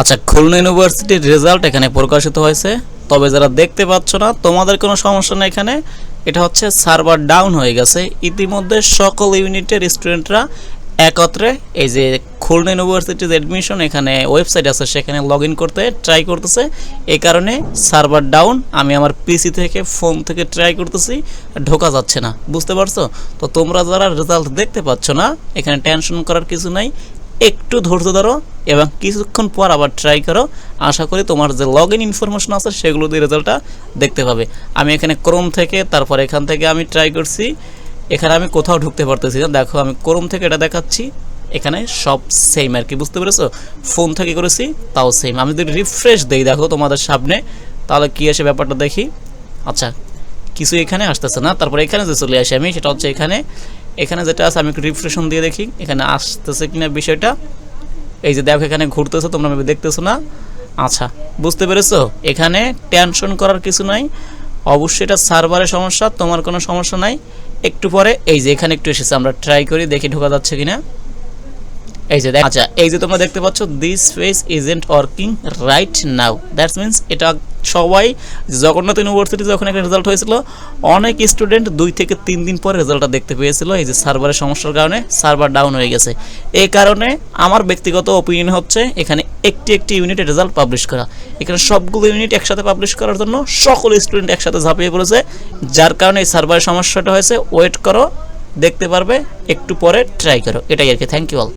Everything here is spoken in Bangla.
আচ্ছা খুলনা ইউনিভার্সিটির রেজাল্ট এখানে প্রকাশিত হয়েছে। তবে যারা দেখতে পাচ্ছ না, তোমাদের কোনো সমস্যা নেই এখানে। এটা হচ্ছে সার্ভার ডাউন হয়ে গেছে। ইতিমধ্যে সকল ইউনিটের স্টুডেন্টরা একত্রে এই যে খুলনা ইউনিভার্সিটির অ্যাডমিশন এখানে ওয়েবসাইট আছে, সেখানে লগ করতে ট্রাই করতেছে। এ কারণে সার্ভার ডাউন, আমি আমার পিসি থেকে ফোন থেকে ট্রাই করতেছি, ঢোকা যাচ্ছে না। বুঝতে পারছ? তো তোমরা যারা রেজাল্ট দেখতে পাচ্ছ না, এখানে টেনশন করার কিছু নাই। একটু ধৈর্য ধরো এবং কিছুক্ষণ পর আবার ট্রাই করো। আশা করি তোমার যে লগ ইন ইনফরমেশন আছে, সেগুলো দিয়ে রেজাল্টটা দেখতে পাবে। আমি এখানে ক্রোম থেকে, তারপর এখান থেকে আমি ট্রাই করছি। এখানে আমি কোথাও ঢুকতে পারতেছি না। দেখো, আমি ক্রোম থেকে এটা দেখাচ্ছি। এখানে সব সেম আর কি, বুঝতে পেরেছ? ফোন থেকে করেছি, তাও সেম আমি যদি রিফ্রেশ দিই, দেখো তোমাদের সামনে, তাহলে কী আসে ব্যাপারটা দেখি। আচ্ছা কিছু এখানে আসতেছে না। তারপর এখানে যে চলে আসি আমি, সেটা হচ্ছে এখানে এখানে যেটা আছে, আমি একটু রিফ্রেশন দিয়ে দেখি, এখানে আসতেছে কিনা বিষয়টা। এই যে দেখো, এখানে ঘুরতেছে, তোমরা দেখতেছো না? আচ্ছা বুঝতে পেরেছ? এখানে টেনশন করার কিছু নাই। অবশ্যই এটা সার্ভারের সমস্যা, তোমার কোনো সমস্যা নাই। একটু পরে, এই যে এখানে একটু এসেছে, আমরা ট্রাই করি, দেখি ঢোকা যাচ্ছে কিনা। এই যে আচ্ছা এই যে তোমরা দেখতে পাচ্ছ this face isn't working right now that's means এটা সবাই জগন্নাথ ইউনিভার্সিটি যখন একটা রেজাল্ট হয়েছিল, অনেক স্টুডেন্ট দুই থেকে তিন দিন পরে রেজাল্টটা দেখতে পেয়েছিল। এই যে সার্ভারের সমস্যার কারণে সার্ভার ডাউন হয়ে গেছে। এই কারণে আমার ব্যক্তিগত ওপিনিয়ন হচ্ছে, এখানে একটি একটি ইউনিটের রেজাল্ট পাবলিশ করা। এখানে সবগুলো ইউনিট একসাথে পাবলিশ করার জন্য সকল স্টুডেন্ট একসাথে ঝাঁপিয়ে পড়েছে। যার কারণে এই সার্ভারের সমস্যাটা হয়েছে। ওয়েট করো, দেখতে পারবে, একটু পরে ট্রাই করো। এটাই আর কি। Thank you all